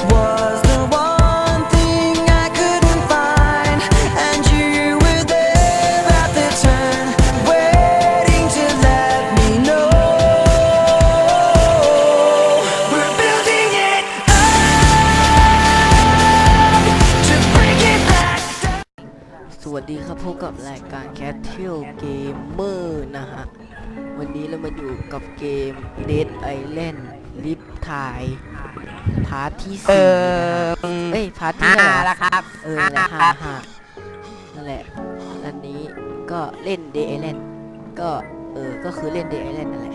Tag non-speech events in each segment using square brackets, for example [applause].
สวัสดีครับพบกับรายการ Cat t a i l Gamer นะฮะ วันนี้เรามาอยู่กับเกม Dead Island Live Tie พาร์ทที่เอสี่อเอ้ยพาร์ทที่ห้าห้าแล้วครับเออห้านะคห้ารับห้านั่นแหละอันนี้ก็เล่น Dead Island ก็เออก็คือเล่น Dead Island นั่นแหละ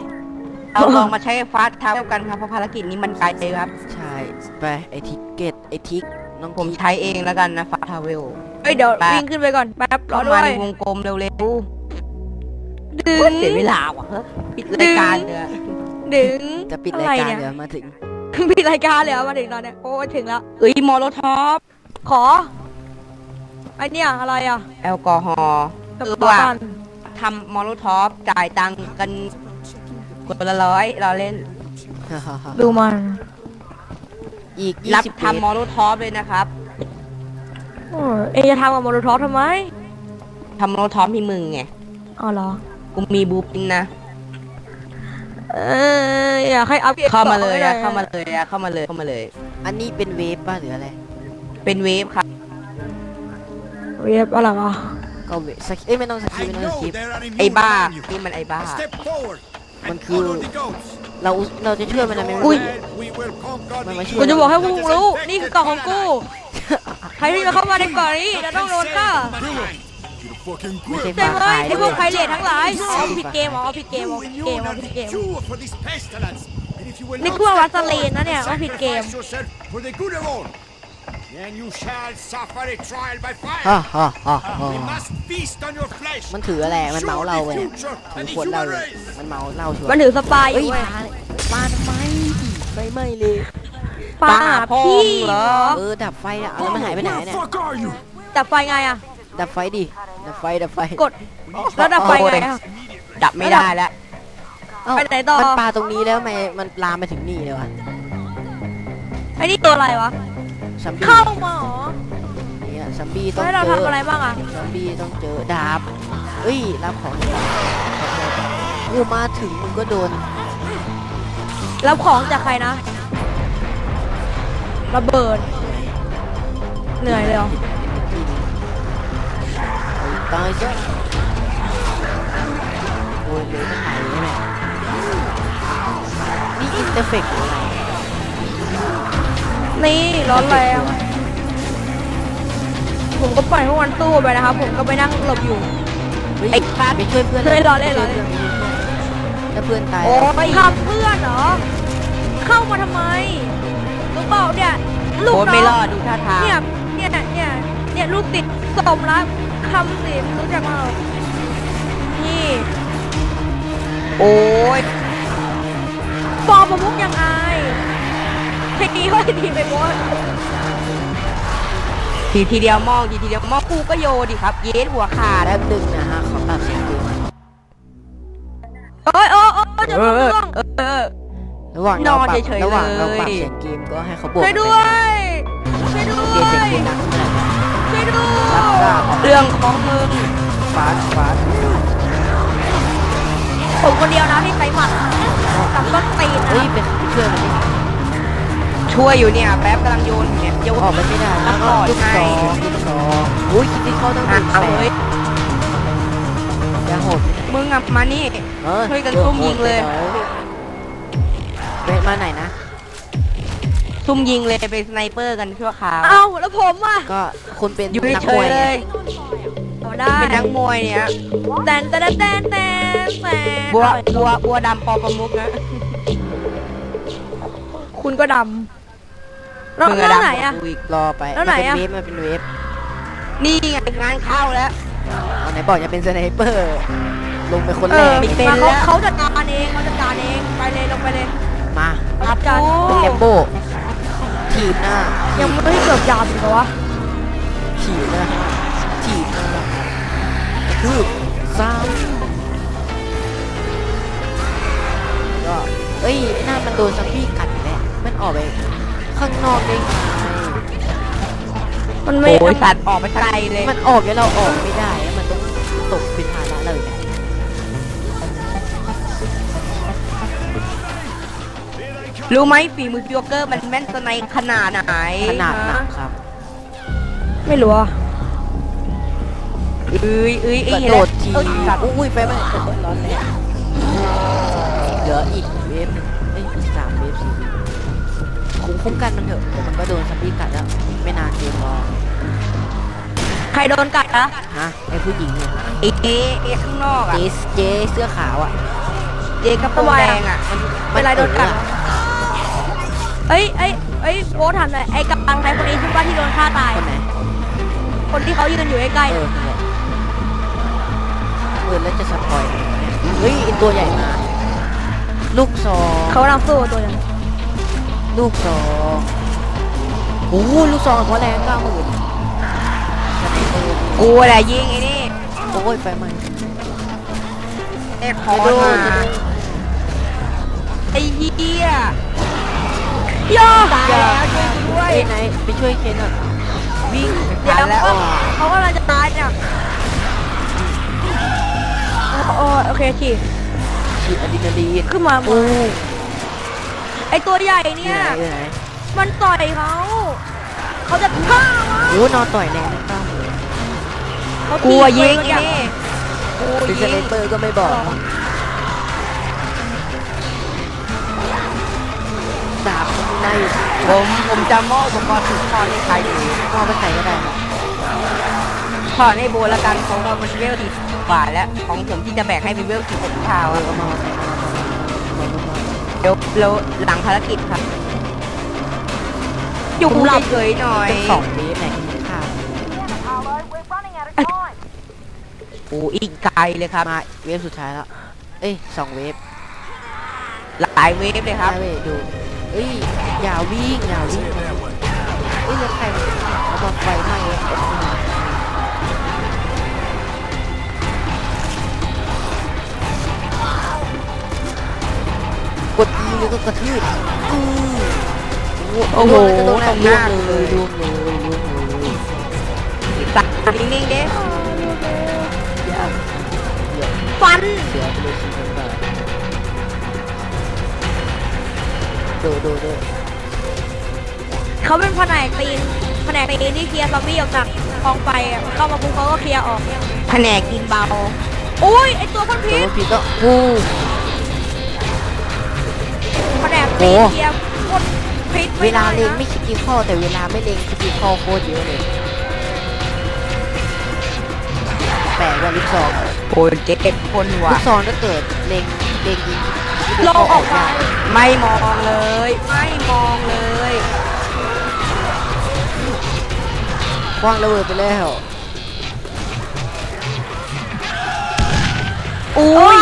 เราลองมาใช้ฟาสต์ทาวกันครับเพราะภารกิจนี้มันไกลเลยครับ ใช่ไปไอทิกเก็ตไอทิกน้องผมทิกใช้เองแล้วกันนะฟาสต์ทาวเวลเฮ้ยเดี๋ยวแป๊บวิ่งขึ้นไปก่อนแป๊บรอเข้าด้มาวยในวงกลมเร็วดึๆงเสียเวลาว่ะเฮ้ยปิดรายการเลยอะดึ งจะปิดรายการอะไรเดี๋เนี่ยยวมาถึงปิดรายการเลยเหรอมาถึงตอนเนี้ยโอ้ยถึงแล้วเอ้ยมอลโลท็อปขอไอเนี่ยอะไรอะแอลกอฮอล์กับเออปาว่ะตันทำมอลโลท็อปจ่ายตังค์กันคนละร้อยเราเล่น ดูมัน อีกรับ20ทำมอลโลท็อปเลยนะครับโอ้ยเอยจะทำกับโมโนทอปทำไมทำมอลโลท็อปมีมึงไงอ๋อเหรอกูมีบูปินนะ เอออยากให้อัพกรดเข้ามาเลยก่อะนเข้ามาเลยอะเข้ามาเลยเข้ามาเลย อันนี้เป็นเวฟป่ะหรืออะไร เป็นเวฟครับเว็บอะไรวะก็เวฟสกิเอ้ยไม่ต้องสกิป I ไม่ต้องส know กิป there are ไอ้ immune บ้า around you. นี่มันไอ้บ้า Step forward and มันคือ follow the goats. เราเราจะช่วยมันนะไม่อุ้ย Then we will conquer มัน the มาช่วยกูจะบอกให้พวก evil มึง that รู้ has นี่คือกล่องของกู ใครที่จะเข้ามาในกล่องนี้จะต้องโดนฆ่า You fucking ไม่ใช่ grip. ใช่ไหมขายไอพวกด้วยไพเรททั้งหลายอ๋อผิดเกมอ๋อผิดเกมอ๋อ You ผิด and เก you มอ๋อ are ผิด the เกม cure for this pestilence. And if you will นี่ not กลัว step วัส forward ลีนนะเนี่ย and ว่าผิดเกม sacrifice yourself for the good of all, then you shall suffer a trial by ฮ่า fire. ฮ่าฮ่าฮ่า We must feast on your flesh. มันถืออะไร มันเมาเราไปเนี่ย Show the future ถือ and the ขวดเหล้า human เลย race. มันเมาเหล้าชัวร์มันถือสปายอเฮ้ยยู่เว้ยมาเลยมาทำไมไฟไหม้เลยปาพ่อพี่มึงเหรอเออดับไฟอะเอาแล้วมันหายไปไหนเนี่ย Fuck are you? ดับไฟไงอะ ดับไฟดิ ดับไฟ ดับไฟกดแล้วดับไฟไงอะดับไม่ได้แล้ว เอ้าไปไหนต่อ มันปาตรงนี้แล้วทำไมมันลามไปถึงนี่เลยวะไอ้นี่ตัวอะไรวะ ซัมบี้เข้ามาเหรอเนี่ยซัมบี้ต้องให้เราเจอทำอะไรบ้างอะซัมบี้ต้องเจอดาบเอ้ยรับของดีกว่ากูมาถึงมึงก็โดน รับของจากใครนะระเบิดเหนื่อยเลยเหรอ ตายซะโอ้ยเลยไม่หายเลยเนี่ยนี่อินเตอร์เฟกต์หรืออะไรนี่ร้อนแรงผมก็ปล่อยพวกมันตู้ไปนะครับ ผมก็ไปนั่งหลบอยู่เฮ้ยไอ้สัตว์ไปช่วยเพื่อนเฮ้ยรอเล่นรอเล่น ถ้าเพื่อนตายโอ้ยทำเพื่อนเหรอ เข้ามาทำไมรู้เปล่าเนี่ย ลูกโอ้ยน้ไม่รอองดดูท่าทาง เนี่ยเนี่ยเนี่ยเนี่ยลูกติดสมรัก คำสิรู้จักเปล่านี่ โอ้ยฟอร์มประมุกยังอายเพลงนี้ก็ดีไปหมดทีทีเดียวมองทีทีเดียวมองกูก็โยดิครับ เย็ดหัวขาดแป๊บหนึงนะฮะขอตัดเสียงเกมเอ้ยเออเออจะรู้เรื่องเออเออ ระหว่างนเราอนปรับเฉยๆระหว่างเราเลยปรับเสียงเกมก็ให้เขาบวกช่วยด้วยช่วยด้เกมวเสียงยเกมดังขึ้นมาช่วยด้วยรับทราบ เรื่องของมึงฟาสฟาสผมคนเดียวนะที่ใช้หมัดกับต้นตีนเฮ้ยนะเป็นช่วยมันดิช่วยอยู่เนี่ยแป๊บกำลังโยนอยู่เนี่ยโยนออกไปไม่ได้แล้วก็ก่อนลูกไงสองลูกสองอุ้ยคิดที่เขาต้องอะถึงเอาแปเฮ้ยดยังโหดมึงอะมานี่เออช่วยกันซุ่มยิงเลยเบสมาไหนนะ ซุ่มยิงเลยเป็นสไนเปอร์กันชั่วคราว เอ้าแล้วผมอะก็คุณเป็นอยู่นักเฉมวยยๆเลไงย เอาได้เป็นนักมวยเนี่ยแตนแตนแตนแตนแตนบัวบัวบัวดำปอประมุกนะ คุณก็ดำแล้วมึงแล้วดำไหนอะกว่ากูกรอไปแล้วไหนอะมันเป็นเวฟมันเป็นเวฟนี่ไงงานเข้าแล้วเอาไหนบอกจะเป็นสไนเปอร์ ลงไปคนเอแรอกไม่เป็นมาแล้เขาวเขาจัดการเองเขาจัดการเองไปเลยลงไปเลยมาเขาจัดการเป็นแลมโบ ถีบหน้ายังไม่เกือบยามอีกเหรอวะถีบหน้าถีบหน้าคือซ้ำก็เอ้ยหน้ามันโดนซัมบี้กัดแหละมันออกไปข้างนอกได้ไงมันไม่โอ้ยสัตว์ออกไปไกลเลย มันออกแล้วเราออกไม่ได้แล้วมันต้องตกเป็นภาร ราอีกอะรู้ไหมฝีมือฟิวเกอร์มันแม่นสไนขนาดไหนขนาดหนักครับ ไม่รู้อะเอ้ยเอ้ยกเอ้ระยโดดทีเอ้ยสัตว์อุ้ยไปไหมร้อนแรงเหลืออีกเวฟหนึ่งเอ้ยอีกสามเวฟสี่เวฟคุ้มคุ้มกันมันเถอะเดี๋ยวมันก็โดนซัมบี้กัดแล้วไม่นานเกินรอใครโดนกัดนะฮะไอผู้หญิงเนี่ยเอ๊ะเอ๊ะเอ๊ะข้างนอกเจอะสเจเสื้อขาวอะเจ๊กระโปรงแดงอะมันเป็นไรโดนกัดเออ เอ้ยเอ้ยเอ้ยโบทถามหน่อยไอ้กังไทยคนนี้ชื่อว่าที่โดนฆ่าตาย คนไหนคนที่เขายืนอยู่ใกล้เออนั่นแหละเออแล้วจะสปอยล์ทำไมเนี่ยเฮ้ยไอตัวใหญ่มา ลูกซองๆเขากำลังสู้กับตัวอย่างลูกซองโอ้โหลูกซองเขาแรงเก้าหมื่นสไนเปอร์กูแหละยิงไอ้นี่โอ้ยไฟไหม้ไอ้คอจะโดมานจะโดนไอ้เหี้ย ย่อตายแล้วช่วยกูด้วเฮ้ยยไหนไปช่วยเคนหน่อยวิ่งเดี๋ยวทันแล้วเขาเขากำลังจะตายเนี่ยโอ้โอเคฉีดฉีดอะดรีนาลีนขึ้นมาโอ้ไอตัวใหญ่ยเนี่ยไหนอยู่ไหนมันต่อยเขา เขาจะฆ่ามันโอ้นอนต่อยแรงเก้าหมื่นเขากูตีอะยิงปืนไอ้อย่างนี่กูเป็นสยิไนงเปอร์ก็ไม่บอกดาบ มันในผมผมจะมอบอุปกรณ์ทุกข้อให้ใครอยู่มองไปใส่ก็ได้ครับขอให้โบละกันเพราะว่ามันเวลที่กว่าแล้ว ของผมที่จะแบกให้เป็นเวลที่เป็นข่าวเอออะเอามาเอามาเอามาเอามาเดี๋ยวเราหลังภารกิจครับอยู่หลับเฉยๆหน่อยเป็นสองเมตรไหนค่ะโอ้อีกไกลเลยครับมาเวฟสุดท้ายแล้ว เอ้ยสองเวฟหลายเวฟเลยครับได้ เว้ยอ้ยอย่าวิ่งอย่าวิ่งเอ้ยแล้วใครเอามาไฟไหม้วะกด E แล้วก็กระทืบอือโอ้โหจะโดนตรงหน้าเลยยรวมเลยรวมเลยตัดนิ่งๆเด้อย่าเดี๋ยว ดูดูดูเขาเป็นแผนกตีนแผนกตีนที่เคลียร์ซอมบี้ออกจากกองไฟอะเข้ามาปุ๊บเขาก็เคลียร์ออกแผนกกินเบาอุ้ยไอตัวพ่นตัวพิษมันผิดก็กูแผนกตีนโอ้ เคลียร์พ่นพิษเวไม่ลาได้เล็งนะไม่คิดกินข้อแต่เวลาไม่เล็งคิดกินข้อโคตรเยอะเลยแปลกว่าลูกซองโอ้ยเจ็บคนว่ะลูกซองถ้าเกิดเล็งเล็งยิงโลออกไปไม่มองเลย ไม่มองเลยคว้างระเบิดไปแล้วอุ้ย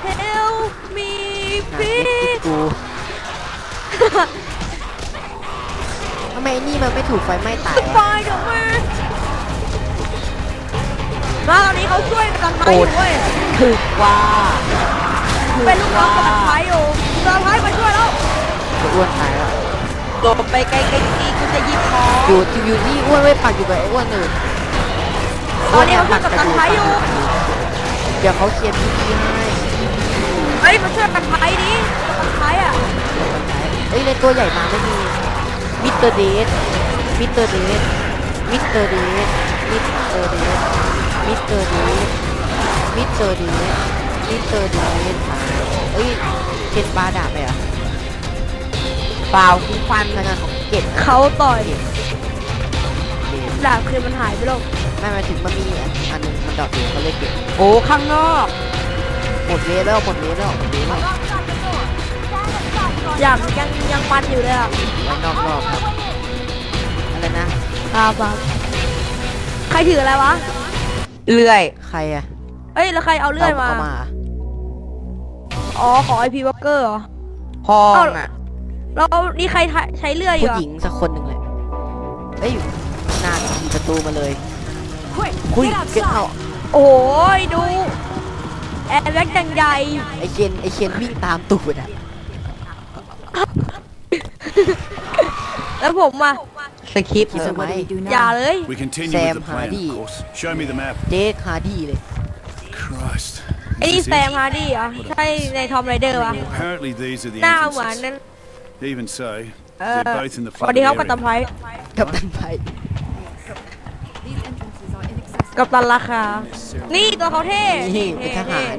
เฮียเฮลมีหนักพีไม่ติดกูทำไมไอ้นี่มันไม่ถูกไฟไหม้ตายไฟวะ เดี๋ยวมา แล้วตอนนี้เขาช่วยกันไฟอยู่เว้ยถึกว่าเป็นลูกน้องกำลังไฟอยู่กำลังไฟมาช่วยแล้วจะอ้วนตายแล้วหลบไปไกลๆทีกูจะหยิบของอยู่ที่อยู่นี่อ้วนไว้ปักอยู่กับไอ้อ้วนอื่นตอนนี้เขาช่วยกับกันไฟอยู่เดี๋ยวเขาเคลียร์พีพีให้เฮ้ยมาช่วยกันไฟดิกันไฟอะเอ้ยในตัวใหญ่มาไม่มีมิสเตอร์เดสมิสเตอร์เดสมิสเตอร์เดสมิสเตอร์เดส มิสเตอร์เดสมิสเตอร์เดสมิสเตอร์เดสเอ้ยเคนปลาดาบไปอะเปล่ากูฟันพนักงานของเก็บเขาต่อยเก็บเก็บดาบคือมันหายไปแล้วไม่มาถึงมันมีอันอันหนึงมันดอกอยู่เขาเลยเก็บโอ้ข้างนอกหมดเวฟแล้วหมดเวฟแล้วหมดเวฟแล้วอยากยังยังปันอยู่เลยอะไว้นอกรอบครับอะไรนะครับครับใครถืออะไรวะ เลื่อย ใครอะเอ้ยแล้วใครเอาเลื่อยมาเอามาอ๋อของไอพีวอเกอร์เหรอพองเอ้าอะแล้วนี่ใครใช้เลื่อยอยู่ผู้อะหญิงสักคนหนึ่งเลยเอ้ยนานขี่ประตูมาเลยคุยเก็ตเอาโอ้ยดู แอร์แบ็กจังใหญ่ไอเคนไอเคนวิ่งตามตูดอะแล้วผมอะ สคริปต์คิดทำไม อย่าเลย We continue Sam with the plan, Hardy. of course. Show me the map. เจคฮาร์ดี้เลย Christ. ไอ้นี่ Is แซ this ม it? ฮาร์ดี้เหรอ ใช่ในทอมไรเดอร์วะ Apparently these are the หน้าเหมือน entrances. นั้น Even so, เออ they're both in the สวัสดี flooded ครับกัปตัน area. ไพรกับตันไพกับตันราคา นี่ตัวเขาเท่นี่เป็นทหาร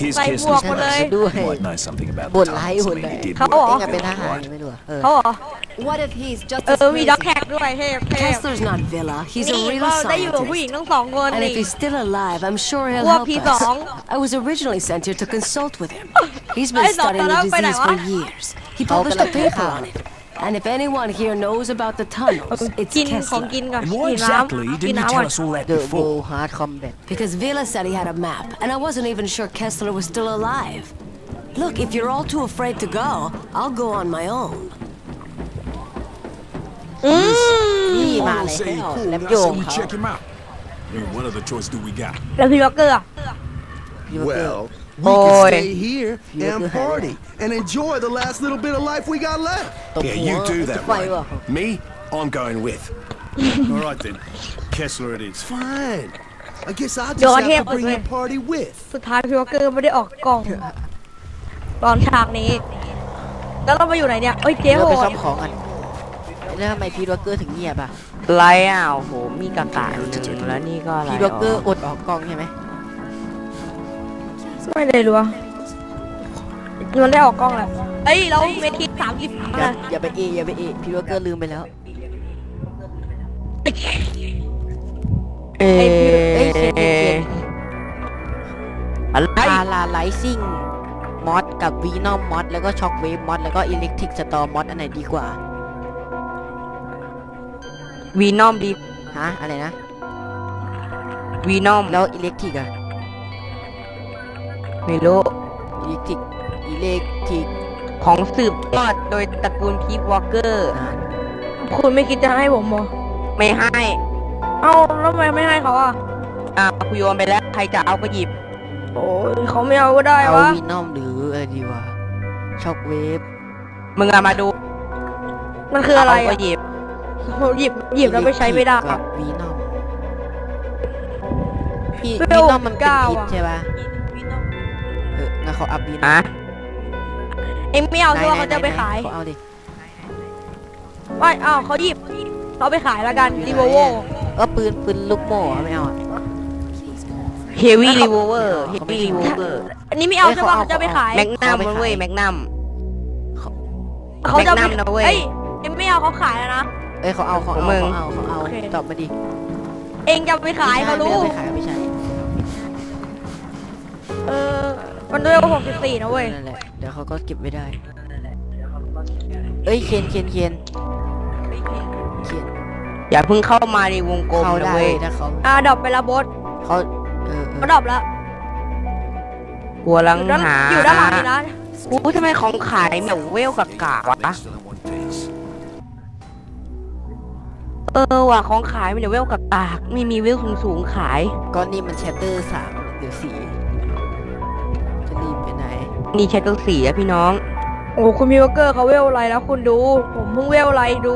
Here's ใส่หมวก Kessler's มาเลย place. ด้วย Might know something about บ่น the ร้าย tunnels. บ่น I เล mean, ย he did เขา work เหรอ เองอะเป็นทหารไม่รู้อะเออ เขาเหรอ What if he's just เอ as อ มีด็อก crazy? แท็กด้วยเท่เท่ Kessler's not Villa. He's a นี่ real เราได้อยู่กับผู้หญิง scientist. ทั้งสองคน And นี่ if he's still alive, I'm sure he'll Well, help he's us. wrong. I was originally sent here to consult with him. [laughs] He's been Ay, studying the doctor, disease pero for what? years. He How published can a I paper tell? on it. And if anyone here knows about the tunnels, it's กินของ Kessler. กินก่อน And กิ why นน้ exactly ำกิน didn't you น้ำก่อ tell น us all that เดอะโบ before? ฮาร์ดคอมแบท Because Vila said he had a map, and I wasn't even sure Kessler was still alive. Look, if you're all too afraid to go, I'll go on my own. นี่มา All เลย say he cool, แลม I โย say ง we เขา check him out. And what other choice do we got? แล้วพี่ล็อกเกอร์อะ พี่ว่าเกอร์ Well, we Boy. can stay here You're and good. party and enjoy the last little bit of life we got left. ตบ Yeah, หัว you do จะ that, ไฟวะ right? Me, I'm going with. All right then. Kessler it is. Fine. I guess I'll Yo, just I have can't to bring put your it. party with. สุดท้ายพี่ล็อกเกอร์ไม่ได้ออกกล้อง ตอนฉากนี้ แล้วเรามาอยู่ไหนเนี่ยเอ้ยเจ๊เราโหไปซ่อดมของกันแล้วทำไมพี่ล็อกเกอร์ถึงเงียบอะไรอะโอ้โหมีกระต่ายหนึ่งแล้วนี่ก็อะไรพี่ล็อกเกอร์อดออกกล้องใช่ไหม ไม่ได้รู้อะมันได้ออกกล้องแหละเอ้ยเราเมทิสามสิบอย่าอย่าไปเออย่าไปเอพี่ล็อกเกอร์ลืมไปแล้วเอเอ้ยเคนเคนเคนอะไรพาราไลซิ่งมอดกับวีนอมมอดแล้วก็ช็อคเวฟมอดแล้วก็อิเล็กทริกสตอร์มอดอันไหนดีกว่าวีนอมดีฮะอะไรนะวีนอมแล้วอิเล็กทริกอะ ไม่รู้อิเล็กทริกอิเล็กทริกของสืบทอดโดยตระกูลพีทวอลเกอร์นะคุณไม่คิดจะให้ผมเหรอไม่ให้ เอ้าแล้วทำไมไม่ให้เขาอะ อ่าคุโยนไปแล้ว ใครจะเอาก็หยิบ โอ้ยเขาไม่เอาก็ได้เอาวะ วีนอมหรืออะไรดีวะช็อคเวฟมึงอะมาดูมันคืออะไรเาก็อะหยิบหยิบหยิบแล้วไปใช้ไม่ได้ กับวีนอมพี่เววีลนอมมันเป็นเก้าพิษอะ ใช่ปะเออ งั้นเขาอัพวีนออะมเอ็มไม่เอาใช่ว่าเขาจะไปขายเขาเอาดิไม่เอาเขาหยิบเขาไปขายแล้วกันดีโวโวเออปืนปืนลูกโม่อะไม่เอาอะเฮวี่รีโวเวอร์เฮวี่รีโวเวอร์อันนี้ไม่เอาเอ้ยใช่ป่ะเขาเขาจะไปขายแมกนัมเอาไปขายเว้ยแมกนัม เขาจะไปแมกนัมนะเว้ย เอ้ยเอ็มไม่เอาเขาขายแล้วนะ เอ้ยเขาเอาเขาของเอามึงเขาเอาเขาเอาโอเค ตอบมาดิเองจะไปขายเขารู้ไม่ได้ไปขายไม่ใช่ เออ มันด้วยหกสิบสี่นะเว้ย นั่นแหละเดี๋ยวเขาก็เก็บไว้ได้ เอ้ยเคนเคนเคนเคนอย่าเพิ่งเข้ามาในวงกลมเขานะได้เว้ยถ้าเขาอ่าดรอปไปละบดเขาเออเอเขาอดรอปแล้วหัวลังอยู่ด้านหาอยู่ด้านหลังนี่นะ อู้ทำไมของขายแบบเวลกับกากวะ Still in one piece. เออว่ะของขายมันเดี๋ยวเวลกับกากไม่มีเวลสูงสูงๆขาย ก็นี่มันแชตเตอร์สามหรือสี่ จะรีบไปไหน นี่ใช้ตัวสีอะพี่น้อง โอ้คุณมิวเกอร์เขาเวลอะไรแล้วคุณดู ผมเพิ่งเวลอะไรดู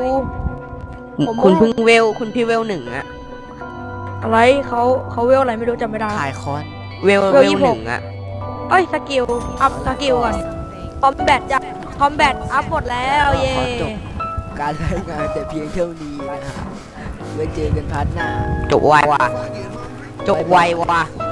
ผมคุณว่าเพิ่งเวล คุณพี่เวลหนึ่งอะอะไรเขาเขาเวลอะไรไม่รู้จำไม่ได้ ขายคอนเวลเวเวลลยี่สิบหหนึ่กงอะเอ้ยสกิลอัพสกิลก่อนคอมแบทจะคอมแบทอัพหมดแล้วเย่ขอจบการรายงานแต่เพียงเท่านี้นะฮะไว้เจอกันพาร์ทหน้า จบไวว่ะจบไวว่ะบ